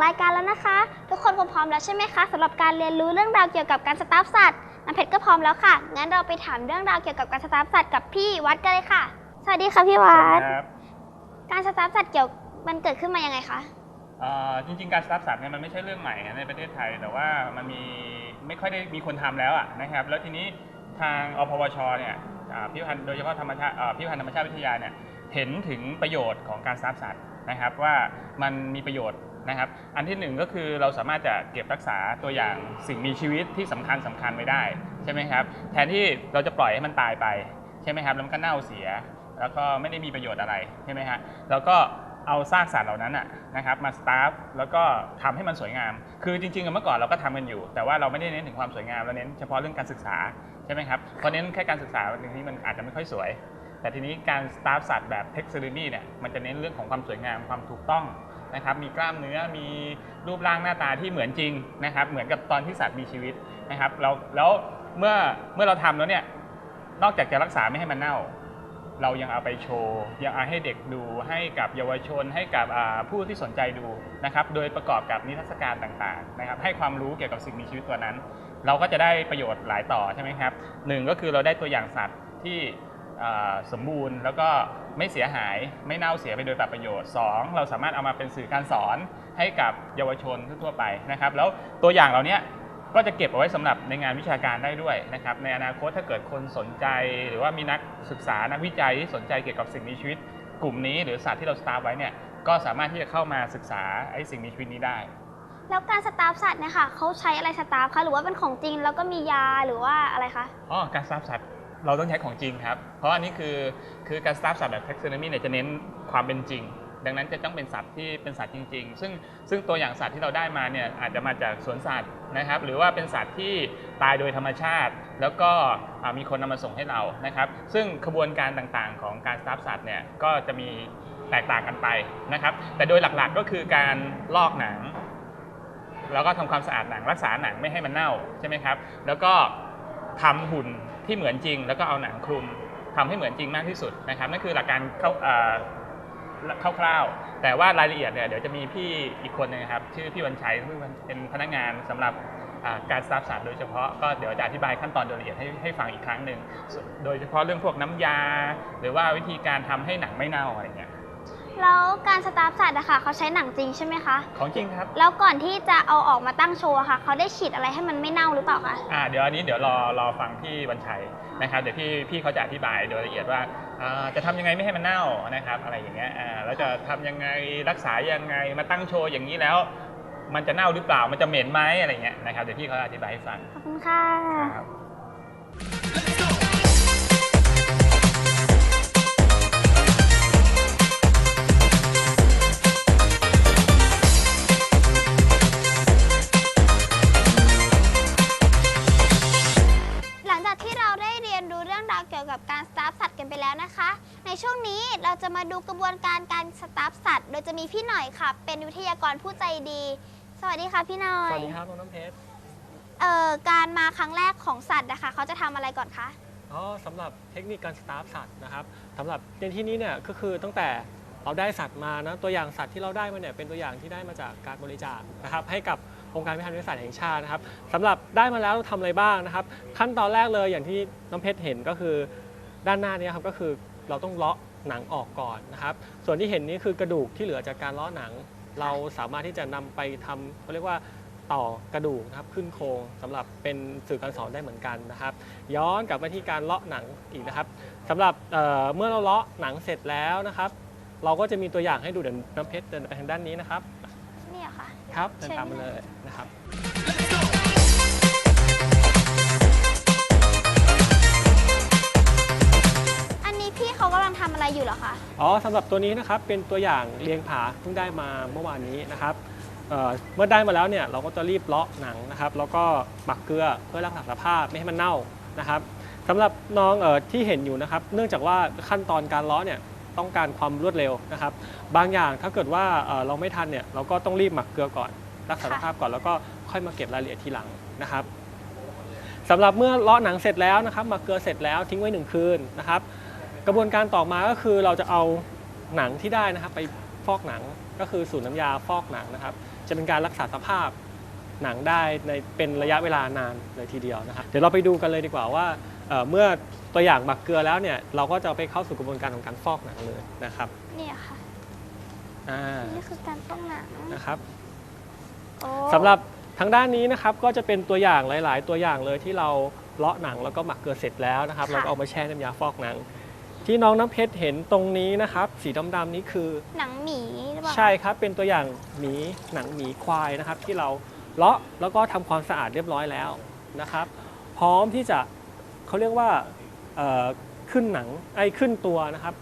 แล้วใช่ไหมคะสำหรับการเรียนรู้เรื่องราวเกี่ยวกับการสตาฟสัตว์น้ำเพชรก็พร้อมแล้วค่ะ งั้นเราไปถามเรื่องราวเกี่ยวกับการสตาฟสัตว์กับพี่วัดกันเลยค่ะ สวัสดีค่ะพี่วัด ครับการสตาฟสัตว์เกี่ยวมันเกิดขึ้นมายังไงคะ เอ่อจริงๆ การสตาร์ทสัตว์เนี่ยมันไม่ใช่เรื่องใหม่นะในประเทศไทย แต่ว่ามันมีไม่ค่อยได้มีคนทำแล้วอะนะครับ แล้วทีนี้ทางอพวชเนี่ยอ่าพิพิธภัณฑ์โดยเฉพาะธรรมชาติอ่าพิพิธภัณฑ์ธรรมชาติวิทยาเนี่ยเห็นถึงประโยชน์ของการสตาร์ทสัตว์นะครับว่ามันมีประโยชน์ นะครับ อันที่หนึ่งก็คือเราสามารถจะเก็บรักษาตัวอย่างสิ่งมีชีวิตที่สำคัญสำคัญไว้ได้ใช่ไหมครับ แทนที่เราจะปล่อยให้มันตายไปใช่ไหมครับแล้วมันก็เน่าเสีย แล้วก็ไม่ได้มีประโยชน์อะไรใช่ไหมฮะแล้วก็เอาซากสัตว์เหล่านั้นน่ะนะครับมาสตาร์ฟแล้วก็ทำให้มันสวยงาม คือจริงๆเมื่อก่อนเราก็ทำกันอยู่ แต่ว่าเราไม่ได้เน้นถึงความสวยงามเราเน้นเฉพาะเรื่องการศึกษาใช่ไหมครับเพราะเน้นแค่การศึกษาบางทีมันอาจจะไม่ค่อยสวย แต่ทีนี้การสตาร์ฟสัตว์แบบเท็กซ์เซอร์นี่เนี่ยมันจะเน้นเรื่องของความสวยงามความถูกต้อง นะครับมีกล้ามเนื้อมีรูปร่างหน้าตาที่เหมือนจริงนะครับเหมือนกับตอนที่สัตว์มีชีวิตนะครับเราแล้วเมื่อเมื่อเราทำแล้วเนี่ยนอกจากจะรักษาไม่ให้มันเน่า เรายังเอาไปโชว์ยังเอาให้เด็กดูให้กับเยาวชน ให้กับผู้ที่สนใจดูนะครับโดยประกอบกับนิทรรศการต่างๆนะครับให้ความรู้เกี่ยวกับสิ่งมีชีวิตตัวนั้น เราก็จะได้ประโยชน์หลายต่อใช่ไหมครับหนึ่งก็คือเราได้ตัวอย่างสัตว์ที่สมบูรณ์แล้วก็ ไม่เสียหายไม่เน่าเสียไปโดยเปล่าประโยชน์สองเราสามารถเอามาเป็นสื่อการสอนให้กับเยาวชนทั่วๆไปนะครับ แล้วตัวอย่างเหล่านี้ก็จะเก็บเอาไว้สำหรับในงานวิชาการได้ด้วยนะครับในอนาคตถ้าเกิดคนสนใจ หรือว่ามีนักศึกษานักวิจัยที่สนใจเกี่ยวกับสิ่งมีชีวิต กลุ่มนี้หรือสัตว์ที่เราสตาร์ฟไว้เนี่ยก็สามารถที่จะเข้ามาศึกษาไอ้สิ่งมีชีวิตนี้ได้ แล้วการสตาฟสัตว์เนี่ยค่ะเขาใช้อะไรสตาฟคะหรือว่าเป็นของจริงแล้วก็มียาหรือว่าอะไรคะอ๋อการสตาร์ฟสัตว์ เราต้องใช้ของจริงครับ เพราะอันนี้คือคือการสตาร์ฟสัตว์แบบ taxonomy เนี่ยจะเน้นความเป็นจริง ดังนั้นจะต้องเป็นสัตว์ที่เป็นสัตว์จริง ๆ ซึ่งซึ่งตัวอย่างสัตว์ที่เราได้มาเนี่ยอาจจะมาจากสวนสัตว์นะครับ หรือว่าเป็นสัตว์ที่ตายโดยธรรมชาติ แล้วก็มีคนนำมาส่งให้เรานะครับ ซึ่งขบวนการต่างๆ ของการสตาร์ฟสัตว์เนี่ยก็จะมีแตกต่างกันไปนะครับ แต่โดยหลักๆก็คือการลอกหนัง แล้วก็ทำความสะอาดหนังรักษาหนังไม่ให้มันเน่าใช่ไหมครับ แล้วก็ทำหุ่น ที่เหมือนจริง แล้วก็เอาหนังคลุมทำให้เหมือนจริงมากที่สุดนะครับนั่นคือหลักการเข้าคร่าวๆ แต่ว่ารายละเอียดเนี่ยเดี๋ยวจะมีพี่อีกคนหนึงครับชื่อพี่วันชัยซึ่งเป็นพนักงานสำหรับการสตาฟศาสตร์โดยเฉพาะก็เดี๋ยวจะอธิบายขั้นตอนโดยละเอียดให้ให้ฟังอีกครั้งหนึ่งโดยเฉพาะเรื่องพวกน้ำยา หรือว่าวิธีการทำให้หนังไม่เน่าอะไรเงี้ย แล้วการสตาฟสัตว์อะค่ะเขาใช้หนังจริงใช่ไหมคะ ของจริงครับ แล้วก่อนที่จะเอาออกมาตั้งโชว์อะค่ะ เขาได้ฉีดอะไรให้มันไม่เน่าหรือเปล่าคะ อ่าเดี๋ยวอันนี้เดี๋ยวรอรอฟังพี่วันชัยนะครับ เดี๋ยวพี่พี่เขาจะอธิบายโดยละเอียดว่าอ่าจะทำยังไงไม่ให้มันเน่านะครับอะไรอย่างเงี้ยอ่าแล้วจะทำยังไงรักษายังไงมาตั้งโชว์อย่างนี้แล้ว มันจะเน่าหรือเปล่ามันจะเหม็นไหมอะไรเงี้ยนะครับเดี๋ยวพี่เขาอธิบายให้ฟังขอบคุณค่ะ ครับ จะมาดูกระบวนการการสตาฟสัตว์ โดยจะมีพี่หน่อยค่ะ เป็นวิทยากรผู้ใจดี สวัสดีค่ะพี่หน่อยสวัสดีครับน้องน้ำเพชรเอ่อการมาครั้งแรกของสัตว์นะคะเขาจะทำอะไรก่อนคะอ๋อสำหรับเทคนิคการสตาฟสัตว์นะครับสำหรับในที่นี้เนี่ยก็คือตั้งแต่เราได้สัตว์มานะตัวอย่างสัตว์ที่เราได้มาเนี่ยเป็นตัวอย่างที่ได้มาจากการบริจาคนะครับให้กับองค์การพิพัฒน์วิทยาศาสตร์แห่งชาตินะครับสำหรับได้มาแล้วเราทำอะไรบ้างนะครับ ขั้นตอนแรกเลยอย่างที่น้ำเพชรเห็นก็คือ ด้านหน้านี้ครับก็คือเราต้องเลาะ หนังออกก่อนนะครับ ส่วนที่เห็นนี้คือกระดูกที่เหลือจากการเลาะหนัง เราสามารถที่จะนำไปทำเขาเรียกว่าต่อกระดูกนะครับขึ้นโครงสำหรับเป็นสื่อการสอนได้เหมือนกันนะครับ ย้อนกลับมาที่การเลาะหนังอีกนะครับสำหรับเอ่อเมื่อเราเลาะหนังเสร็จแล้วนะครับ เราก็จะมีตัวอย่างให้ดูเดี๋ยวน้ำเพชรเดินไปทางด้านนี้นะครับ นี่เหรอคะครับเดินเชิญตามมาเลยนะครับำลังทำอะไรอยู่เหรอคะอ๋อสำหรับตัวนี้นะครับเป็นตัวอย่างเลียงผาเพิ่งได้มาเมื่อวานนี้นะครับเเมื่อได้มาแล้วเนี่ยเราก็จะรีบเลาะหนังนะครับ แล้วก็หมักเกลือเพื่อรักษาสภาพไม่ให้มันเน่านะครับสำหรับน้องเออที่เห็นอยู่นะครับ เนื่องจากว่าขั้นตอนการเลาะเนี่ยต้องการความรวดเร็วนะครับ บางอย่างถ้าเกิดว่าเออเราไม่ทันเนี่ยเราก็ต้องรีบหมักเกลือก่อน รักษาสภาพก่อนแล้วก็ค่อยมาเก็บรายละเอียดทีหลังนะครับสำหรับเมื่อเลาะหนังเสร็จแล้วนะครับหมักเกลือเสร็จแล้วทิ้งไว้หนึ่งคืนนะครับ กระบวนการต่อมาก็คือเราจะเอาหนังที่ได้นะครับ ไปฟอกหนังก็คือสูตรน้ำยาฟอกหนังนะครับ จะเป็นการรักษาสภาพหนังได้ในเป็นระยะเวลานานเลยทีเดียวนะครับ เดี๋ยวเราไปดูกันเลยดีกว่าว่าเอ่อเมื่อตัวอย่างหมักเกลือแล้วเนี่ยเราก็จะไปเข้าสู่กระบวนการของการฟอกหนังเลยนะครับเนี่ยค่ะอ่านี่คือการฟอกหนังนะครับโอ้สำหรับทางด้านนี้นะครับก็จะเป็นตัวอย่างหลาย ๆ ตัวอย่างเลยที่เราเลาะหนังแล้วก็หมักเกลือเสร็จแล้วนะครับ เราก็เอามาแช่น้ำยาฟอกหนัง ที่น้องน้ำเพชรเห็นตรงนี้นะครับ สีดำๆนี้คือหนังหมีหรือเปล่าใช่ครับเป็นตัวอย่างหมีหนังหมีควายนะครับ ที่เราเลาะแล้วก็ทำความสะอาดเรียบร้อยแล้วนะครับ พร้อมที่จะเขาเรียกว่าเอ่อขึ้นหนังไอ้ยขึ้นตัวนะครับ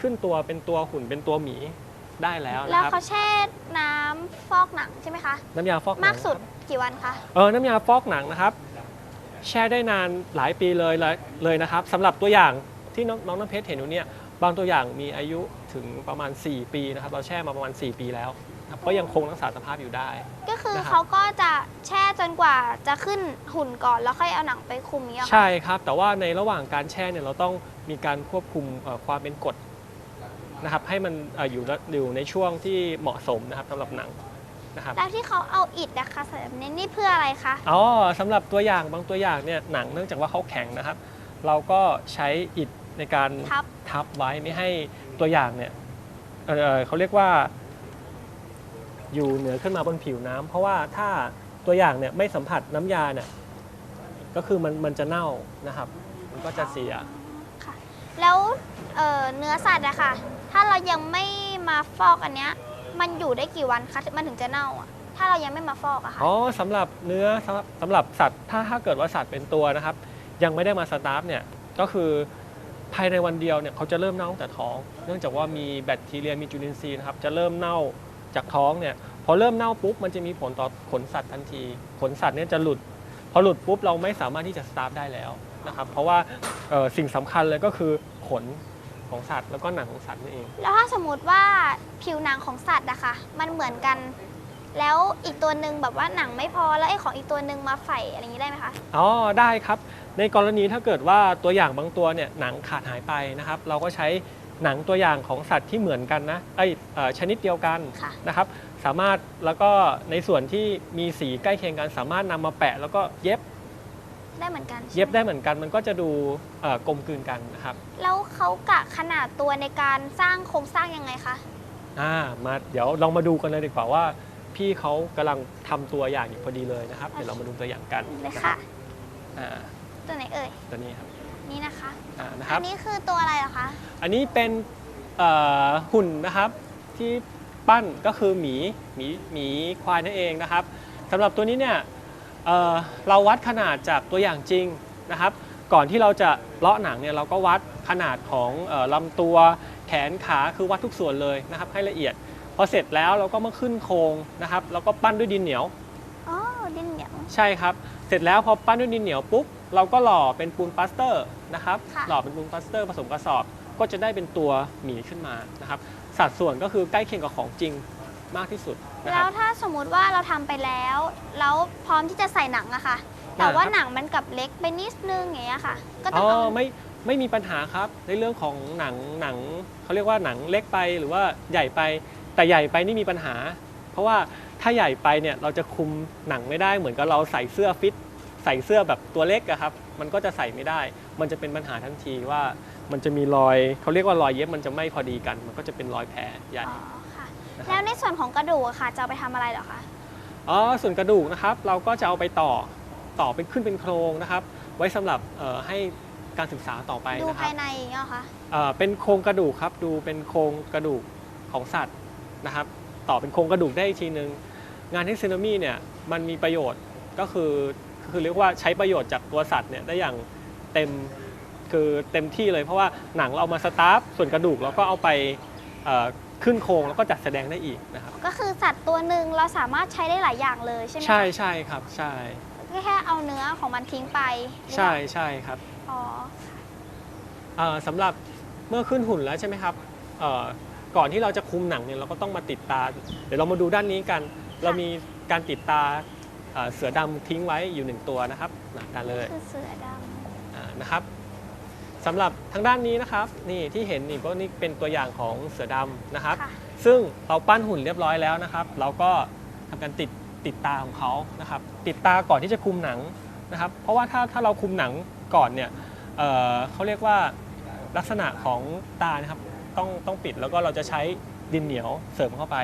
ขึ้นตัวเป็นตัวหุ่นเป็นตัวหมีได้แล้วแล้วนะครับ เขาแช่น้ำฟอกหนังใช่ไหมคะ น้ำยาฟอกหนัง มากสุดกี่วันคะ เออน้ำยาฟอกหนังนะครับ แช่ได้นานหลายปีเลยเลยเลยนะครับสำหรับตัวอย่าง ที่น้องน้องน้ำเพชรเห็นอยู่เนี่ยบางตัวอย่างมีอายุถึงประมาณ 4 ปีนะครับ เราแช่มาประมาณ 4 ปีแล้วครับก็ยังคงรักษาสภาพอยู่ได้ ก็คือนะครับ เขาก็จะแช่จนกว่าจะขึ้นหุ่นก่อนแล้วค่อยเอาหนังไปคลุมอย่างเงี้ยเหรอคะ ใช่ครับ แต่ว่าในระหว่างการแช่เนี่ยเราต้องมีการควบคุมเอ่อความเป็นกรดนะครับให้มันเอ่ออยู่ระอยู่ในช่วงที่เหมาะสมนะครับสำหรับหนังนะครับ แล้วที่เขาเอาอิฐนะคะใส่แบบนี้นี่เพื่ออะไรคะ อ๋อสำหรับตัวอย่างบางตัวอย่างเนี่ยหนังเนื่องจากว่าเขาแข็งนะครับ เราก็ใช้อิฐ ในการทับ ทับไว้ไม่ให้ตัวอย่างเนี่ยเอ่อเขาเรียกว่า อยู่เหนือขึ้นมาบนผิวน้ำเพราะว่าถ้าตัวอย่างเนี่ยไม่สัมผัสน้ำยาเนี่ยก็คือมันมันจะเน่านะครับ มันก็จะเสีย ค่ะ แล้วเอ่อเนื้อสัตว์อะค่ะ ถ้าเรายังไม่มาฟอกอันเนี้ย มันอยู่ได้กี่วันคะมันถึงจะเน่าอะถ้าเรายังไม่มาฟอกอะค่ะ อ๋อสำหรับเนื้อสำหรับสำหรับสัตว์ถ้าถ้าเกิดว่าสัตว์เป็นตัวนะครับ ยังไม่ได้มาสตาร์ฟเนี่ยก็คือ ภายในวันเดียวเนี่ยเขาจะเริ่มเน่าตั้งแต่ท้อง เนื่องจากว่ามีแบคทีเรียมีจุลินทรีย์นะครับจะเริ่มเน่าจากท้องเนี่ยพอเริ่มเน่าปุ๊บมันจะมีผลต่อขนสัตว์ทันที ขนสัตว์เนี่ยจะหลุด พอหลุดปุ๊บเราไม่สามารถที่จะสตาร์ฟได้แล้วนะครับเพราะว่าเอ่อสิ่งสำคัญเลยก็คือขนของสัตว์แล้วก็หนังของสัตว์นี่เอง แล้วถ้าสมมติว่าผิวหนังของสัตว์อะคะ มันเหมือนกัน แล้วอีกตัวหนึ่งแบบว่าหนังไม่พอแล้วไอ้ของอีกตัวหนึ่งมาใส่อะไรอย่างนี้ได้ไหมคะ อ๋อได้ครับ ในกรณีถ้าเกิดว่าตัวอย่างบางตัวเนี่ยหนังขาดหายไปนะครับ เราก็ใช้หนังตัวอย่างของสัตว์ที่เหมือนกันนะไอยเอ่อชนิดเดียวกันค่ะ นะครับ สามารถแล้วก็ในส่วนที่มีสีใกล้เคียงกัน สามารถนำมาแปะ แล้วก็เย็บได้เหมือนกันใช่หมเย็บได้เหมือนกัน มันก็จะดูเอ่อกลมกลืนกันนะครับ แล้วเขากะขนาดตัวในการสร้างโครงสร้างยังไงคะ อ่ามาเดี๋ยวลองมาดูกันเลยดีกว่าว่า พี่เขากำลังทำตัวอย่างอยู่พอดีเลยนะครับ เดี๋ยวเรามาดูตัวอย่างกันเลยนะค่ะ อ่าตัวไหนเอ่ย ตัวนี้ครับนี่นะคะอ่านะคอัรับ นนี้คือตัวอะไรเหรอคะ อันนี้เป็นเอ่อหุ่นนะครับที่ปั้นก็คือหมีหมีหมีควายนั่นเองนะครับสำหรับตัวนี้เนี่ยเอ่อเราวัดขนาดจากตัวอย่างจริงนะครับ ก่อนที่เราจะเลาะหนังเนี่ยเราก็วัดขนาดของเออลำตัวแขนขาคือวัดทุกส่วนเลยนะครับให้ละเอียด พอเสร็จแล้วเราก็มาขึ้นโครงนะครับแล้วก็ปั้นด้วยดินเหนียว อ๋อ ดินเหนียว ใช่ครับ เสร็จแล้วพอปั้นด้วยดินเหนียวปุ๊บเราก็หล่อเป็นปูนปลาสเตอร์นะครับ ค่ะ หล่อเป็นปูนปลาสเตอร์ผสมกระสอบ ก็จะได้เป็นตัวหมีขึ้นมานะครับ สัดส่วนก็คือใกล้เคียงกับของจริงมากที่สุดนะคแล้รัวบถ้าสมมุติว่าเราทำไปแล้ว แล้วพร้อมที่จะใส่หนังอะค่ะ แต่ว่าอ่าครับ หนังมันกลับเล็กไปนิดนึงอย่างเงี้ยค่ะ ก็ต้อ๋องอเอาไม่ไม่มีปัญหาครับในเรื่องของหนังหนังเขาเรียกว่าหนังเล็กไปหรือว่าใหญ่ไป แต่ใหญ่ไปนี่มีปัญหา เพราะว่าถ้าใหญ่ไปเนี่ยเราจะคุมหนังไม่ได้เหมือนกับเราใส่เสื้อฟิต ใส่เสื้อแบบตัวเล็กอะครับมันก็จะใส่ไม่ได้ มันจะเป็นปัญหาทันทีว่ามันจะมีรอยเขาเรียกว่ารอยเย็บมันจะไม่พอดีกัน มันก็จะเป็นรอยแผลใหญ่อ๋อค่ะนะคแล้รัวบในส่วนของกระดูกอะค่ะ จะเอาไปทำอะไรเหรอคะ อ๋อส่วนกระดูกนะครับ เราก็จะเอาไปต่อต่อเป็นขึ้นเป็นโครงนะครับ ไว้สำหรับเอ่อให้การศึกษาต่อไปดูนะครัภาบยในอย่างเงี้ยเหรอคะ เอ่อเป็นโครงกระดูกครับ ดูเป็นโครงกระดูกของสัตว์ นะครับต่อเป็นโครงกระดูกได้อีกทีนึง งานที่ซีนามีเนี่ยมันมีประโยชน์ก็คือคือเรียกว่าใช้ประโยชน์จากตัวสัตว์เนี่ยได้อย่างเต็มคือเต็มที่เลยเพราะว่าหนังเราเอามาสตาร์ฟส่วนกระดูกเราก็เอาไปเอ่อขึ้นโครงแล้วก็จัดแสดงได้อีกนะครับก็คือสัตว์ตัวหนึ่งเราสามารถใช้ได้หลายอย่างเลยใช่ไหมคะใช่ใช่ครับใช่ก็แค่เอาเนื้อของมันทิ้งไปหรือเปใช่ล่าใช่ครับอ๋อเอ่อสำหรับเมื่อขึ้นหุ่นแล้วใช่ไหมครับเอ่อ ก่อนที่เราจะคุมหนังเนี่ยเราก็ต้องมาติดตา เดี๋ยวเรามาดูด้านนี้กัน เรามีการติดตาเอ่อเสือดำทิ้งไว้อยู่หนึ่งตัวนะครับหนักกันเลยคือเสือดอ่านะครับสำหรับทางด้านนี้นะครับ นี่ที่เห็นนี่ก็นี่เป็นตัวอย่างของเสือดำนะครับำค่ะ ซึ่งเราปั้นหุ่นเรียบร้อยแล้วนะครับ เราก็ทำการติดติดตาของเขานะครับ ติดตาก่อนที่จะคุมหนังนะครับ เพราะว่าถ้าถ้าเราคุมหนังก่อนเนี่ยเอ่อเขาเรียกว่าลักษณะของตานะครับ ต้องต้องปิดแล้วก็เราจะใช้ดินเหนียวเสริมเข้าไป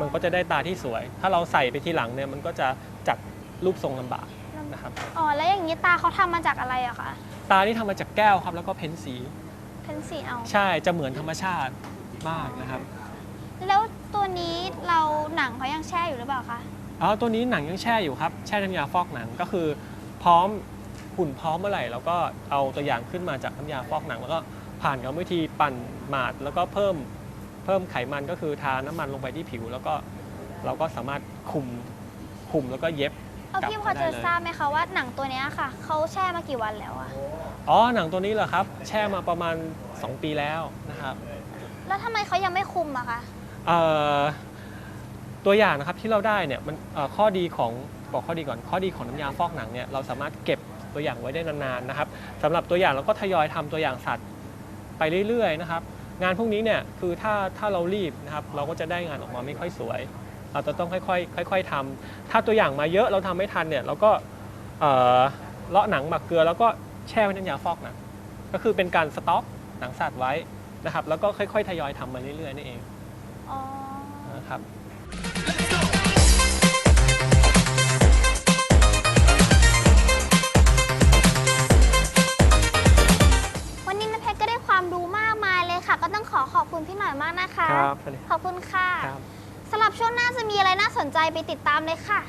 มันก็จะได้ตาที่สวย ถ้าเราใส่ไปทีหลังเนี่ยมันก็จะจัดรูปทรงลำบากนะครับอ๋อแล้วอย่างนี้ตาเขาทำมาจากอะไรอะคะตานี่ทำมาจากแก้วครับ แล้วก็เพ้นสีเป็นสีเอาใช่จะเหมือนธรรมชาติมากนะครับ แล้วตัวนี้เราหนังเขายังแช่อยู่หรือเปล่าคะอ๋อตัวนี้หนังยังแช่อยู่ครับแช่น้ำยาฟอกหนังก็คือพร้อมหุ่นพร้อมเมื่อไหร่เราก็เอาตัวอย่างขึ้นมาจากน้ำยาฟอกหนังแล้วก็ ผ่านกรรมวิธีปั่นหมาดแล้วก็เพิ่มเพิ่มไขมันก็คือทาน้ำมันลงไปที่ผิว แล้วก็เราก็สามารถคุมคุมแล้วก็เย็บเอากลับพี่พอได้จะเลย ทราบไหมคะว่าหนังตัวเนี้ยค่ะเขาแช่มากี่วันแล้วอะอ๋อหนังตัวนี้เหรอครับ แช่มาประมาณ 2 ปีแล้วนะครับแล้วทำไมเขายังไม่คุมอะคะเอ่อตัวอย่างนะครับที่เราได้เนี่ยมันเอ่อข้อดีของบอกข้อดีก่อนข้อดีของน้ำยาฟอกหนังเนี่ยเราสามารถเก็บตัวอย่างไว้ได้นานๆนะครับสำหรับตัวอย่างเราก็ทยอยทำตัวอย่างสัตว์ ไปเรื่อยๆนะครับงานพวกนี้เนี่ยคือถ้าถ้าเรารีบนะครับเราก็จะได้งานออกมาไม่ค่อยสวย เราจะต้องค่อยๆค่อยๆทำถ้าตัวอย่างมาเยอะเราทำไม่ทันเนี่ยเราก็เอ่อเลาะหนังหมักเกลือ แล้วก็แช่ไว้ในน้ำยาฟอกหนังก็คือเป็นการสต็อกหนังสัตว์ไว้นะครับแล้วก็ค่อยๆทยอยทำมาเรื่อยๆนี่เองอ๋อนะครับ ขอบคุณค่ะครับสำหรับช่วงหน้าจะมีอะไรน่าสนใจไปติดตามเลยค่ะ